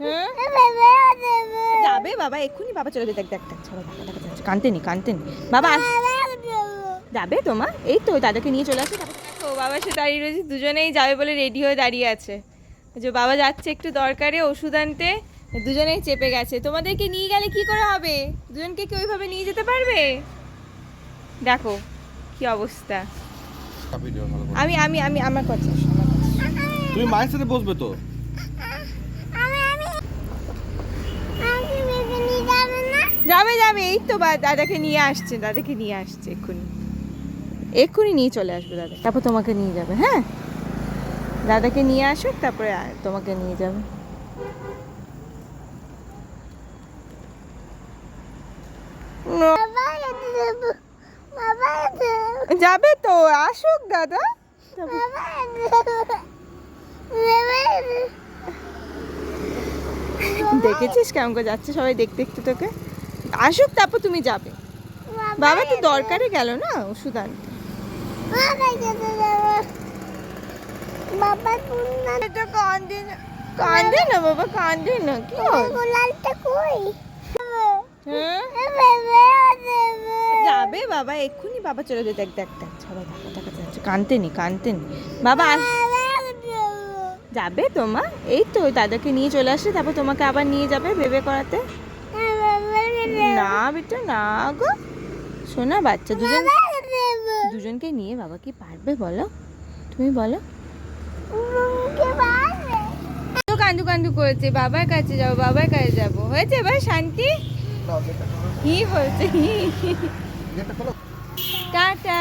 হ্যাঁ যাবে বাবা এক্ষুনি বাবা চলে যেতে দেখ দেখ দেখ চলো কানতে নি কানতে নি বাবা যাবে তোমা? এই তো দাদাকে নিয়ে চলে আসে দেখো বাবা সে দাঁড়িয়ে রয়েছে দুজনেই যাবে বলে রেডি হয়ে দাঁড়িয়ে আছে। যে বাবা যাচ্ছে একটু দরকারে ওষুধ আনতে দুজনেই চেপে গেছে। তোমাদেরকে নিয়ে গেলে কি করে হবে? দুজনকে কি ওইভাবে নিয়ে যেতে পারবে? দেখো কি অবস্থা। আমি আমি আমি আমার কথা। তুমি মায়ের সাথে বসবে তো? যাবে যাবে, এই তো বা দাদাকে নিয়ে আসছে, দাদাকে নিয়ে আসছে এক্ষুনি। এক্ষুনি নিয়ে চলে আসবে দাদা। তারপর তোমাকে নিয়ে যাবে হ্যাঁ? দাদাকে নিয়ে আসুক, তারপরে তোমাকে নিয়ে যাবে। যাবে তো, আসুক দাদা। দেখেছিস কেমন করে যাচ্ছে সবাই দেখতে দেখতে তোকে? আসুক তারপর তুমি যাবে। বাবা তো দরকারে গেল না ওষুধ আনতে। বাবা। কান্দে না কান্দে না বাবা কান্দে না কি? গোলালটা কই? হ্যাঁ? যাবে বাবা এক্ষুনি বাবা চলে যেতে দেখ দেখ দেখ চলো বাবা দেখা যাচ্ছে কানতে নি কানতে নি বাবা। যাবে তোমা? এই তো দাদাকে নিয়ে চলে আসে তারপর তোমাকে আবার নিয়ে যাবে ভেবে করাতে। না বেটা, না গো। শোনা, বাচ্চা দুজন দুজনকে নিয়ে বাবা কি পারবে বলো? তুমি বলো। কান্দু কান্দু করেছে, বাবার কাছে যাব, বাবার কাছে যাব। হয়েছে এবার শান্তি হি হি টাটা।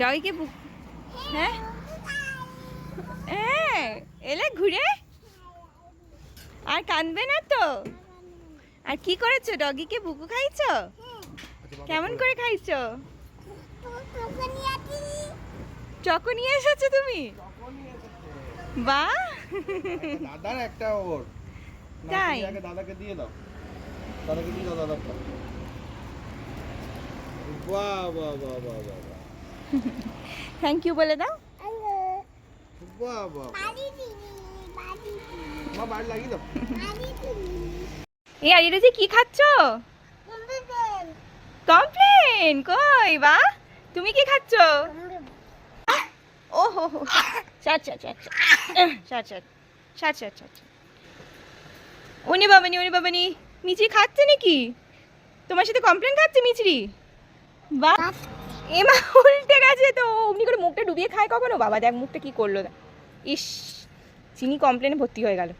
ডগিকে বুক হ্যাঁ? হ্যাঁ এলে ঘুরে। আর কাঁদবে না তো? আর কি করেছ? ডগিকে বুকু খাইছো? কেমন করে খাইছো? চকো নিয়ে এসেছ তুমি? বাহ! দাদার একটা ওর। তাই? দাদাকে দিয়ে দাও। দাদাকে দিয়ে দাও বাহ বাহ বাহ বাহ বাহ বাহ। থ্যাংক ইউ বলে দাও। এই আর এটা যে কি খাচ্ছো? কমপ্লেন। কই, বা? তুমি কি খাচ্ছো? ও, হো হো সাত সাত সাত সাত সাত সাত সাত উনি বাবানি উনি বাবানি। মিচি খাচ্ছে নাকি? তোমার সাথে কমপ্লেন খাচ্ছে মিচড়ি বা? এমা উল্টে গেছে তো। অমনি করে মুখটা ডুবিয়ে খায় কখনো? বাবা দেখ মুখটা কি করল। ইস, চিনি কমপ্লেনে ভর্তি হয়ে গেল।